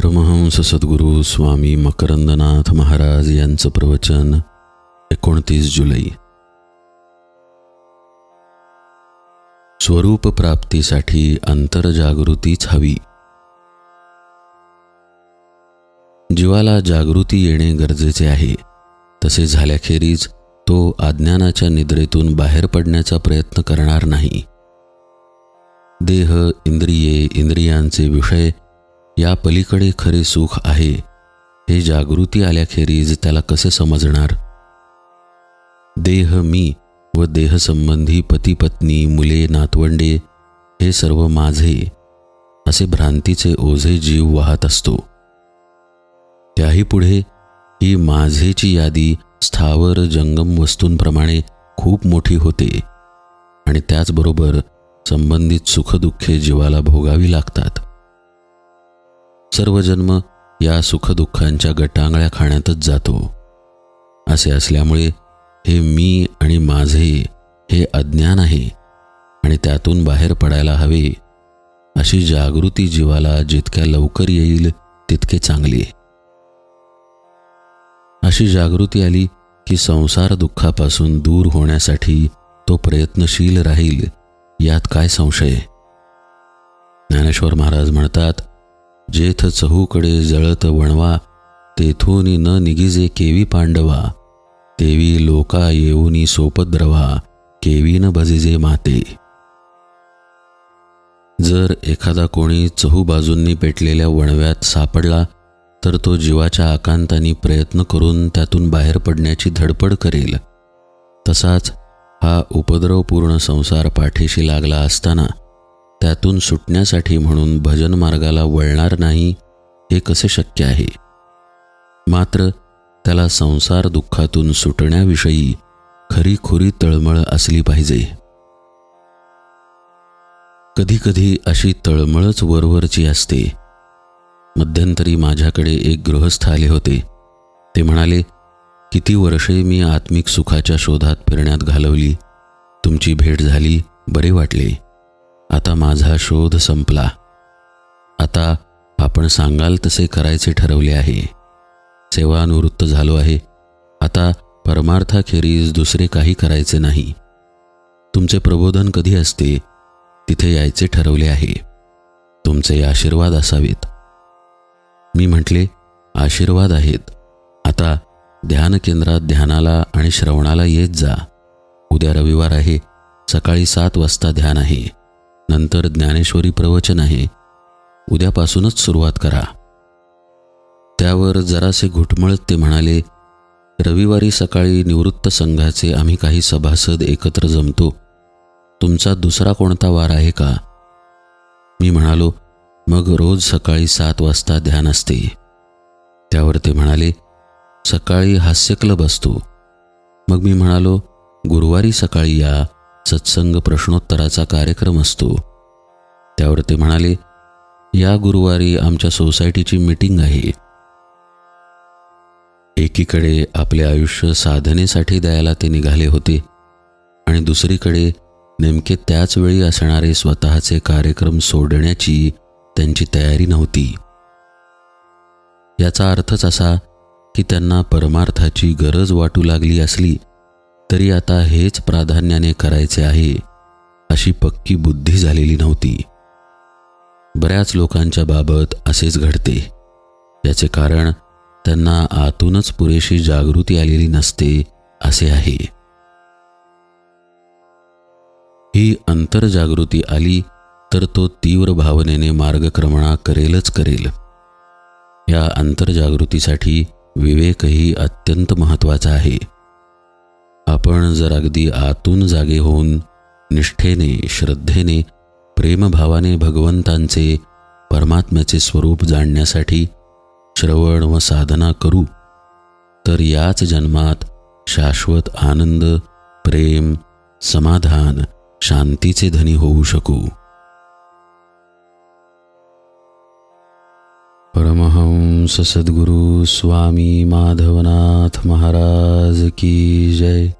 परमहंस सद्गुरू स्वामी मकरंदनाथ महाराज यांचं प्रवचन एकोणतीस जुलै. स्वरूप प्राप्तीसाठी अंतरजागृतीच हवी. जीवाला जागृती येणे गरजेचे आहे. तसे झाल्याखेरीज तो अज्ञानाच्या निद्रेतून बाहेर पडण्याचा प्रयत्न करणार नाही. देह इंद्रिये इंद्रियांचे विषय या पलीकडे खरे सुख आहे. हे जागृती आल्याखेरीज त्याला कसे समजणार? देह मी व देहसंबंधी पती पत्नी मुले नातवंडे हे सर्व माझे असे भ्रांतीचे ओझे जीव वाहत असतो. त्याही पुढे ही माझेची यादी स्थावर जंगम वस्तूंप्रमाणे खूप मोठी होते आणि त्याचबरोबर संबंधित सुखदुःखे जीवाला भोगावी लागतात. सर्व जन्म या सुखदुःखांच्या गटांगळ्या खाण्यातच जातो. असे असल्यामुळे हे मी आणि माझे हे अज्ञान आहे आणि त्यातून बाहेर पडायला हवे अशी जागृती जीवाला जितक्या लवकर येईल तितके चांगले अशी जागृती आली की संसार दुःखापासून दूर होण्यासाठी तो प्रयत्नशील राहील यात काय संशय? ज्ञानेश्वर महाराज म्हणतात जेथ चहूकडे जळत वणवा तेथून न निगिजे केवी पांडवा तेवी लोका येऊनी सोपद्रवा केवी न भजिजे माते. जर एखादा कोणी चहू बाजूंनी पेटलेल्या वणव्यात सापडला तर तो जीवाच्या आकांतानी प्रयत्न करून त्यातून बाहेर पडण्याची धडपड करेल. तसाच हा उपद्रवपूर्ण संसार पाठीशी लागला असताना त्यातून सुटण्यासाठी म्हणून भजन मार्गाला वळणार नाही हे कसे शक्य आहे? मात्र त्याला संसार दुःखातून सुटण्याविषयी खरीखुरी तळमळ असली पाहिजे. कधीकधी अशी तळमळच वरवरची असते. मध्यंतरी माझ्याकडे एक गृहस्थ आले होते. ते म्हणाले किती वर्षे मी आत्मिक सुखाच्या शोधात फिरण्यात घालवली. तुमची भेट झाली बरे वाटले. आता माझा शोध संपला. आता आपण सांगाल तसे करायचे ठरवले आहे. सेवानिवृत्त झालो आहे. आता परमार्थाखेरीज दुसरे काही करायचे नाही. तुमचे प्रबोधन कधी असते तिथे यायचे ठरवले आहे. तुमचे आशीर्वाद असावेत. मी म्हटले आशीर्वाद आहेत. आता ध्यान केंद्रात ध्यानाला आणि श्रवणाला येत जा. उद्या रविवार आहे. सकाळी सात वाजता ध्यान आहे. नंतर ज्ञानेश्वरी प्रवचन आहे. उद्यापासूनच सुरुवात करा. त्यावर जरासे घुटमळत ते म्हणाले रविवारी सकाळी निवृत्त संघाचे आम्ही काही सभासद एकत्र जमतो. तुमचा दुसरा कोणता वार आहे का? मी म्हणालो मग रोज सकाळी सात वाजता ध्यान असते. त्यावर ते म्हणाले सकाळी हास्य क्लब असतो. मग मी म्हणालो गुरुवारी सकाळी या. सत्संग प्रश्नोत्तराचा कार्यक्रम असतो. त्यावर ते म्हणाले या गुरुवारी आमच्या सोसायटीची मीटिंग आहे. एकीकडे आपले आयुष्य साधनेसाठी द्यायला ते निघाले होते आणि दुसरीकडे नेमके त्याच वेळी असणारे स्वतःचे कार्यक्रम सोडण्याची त्यांची तयारी नव्हती. याचा अर्थच असा की त्यांना परमार्थाची गरज वाटू लागली असली तरी आता हेच प्राधान्याने करायचे आहे अशी पक्की बुद्धी झालेली नव्हती. बऱ्याच लोकांच्या बाबत असेच घडते. याचे कारण त्यांना आतूनच पुरेशी जागृती आलेली नसते असे आहे. ही अंतरजागृती आली तर तो तीव्र भावनेने मार्गक्रमणा करेलच करेल. या अंतर्जागृतीसाठी विवेकही अत्यंत महत्त्वाचा आहे. आपण जर अगदी आतून जागे होऊन निष्ठेने श्रद्धेने प्रेमभावाने भगवंतांचे परमात्म्याचे स्वरूप जाणण्यासाठी श्रवण व साधना करू तर याच जन्मात शाश्वत आनंद प्रेम समाधान शांतीचे धनी होऊ शकू. परमहंस सद्गुरु स्वामी माधवनाथ महाराज की जय.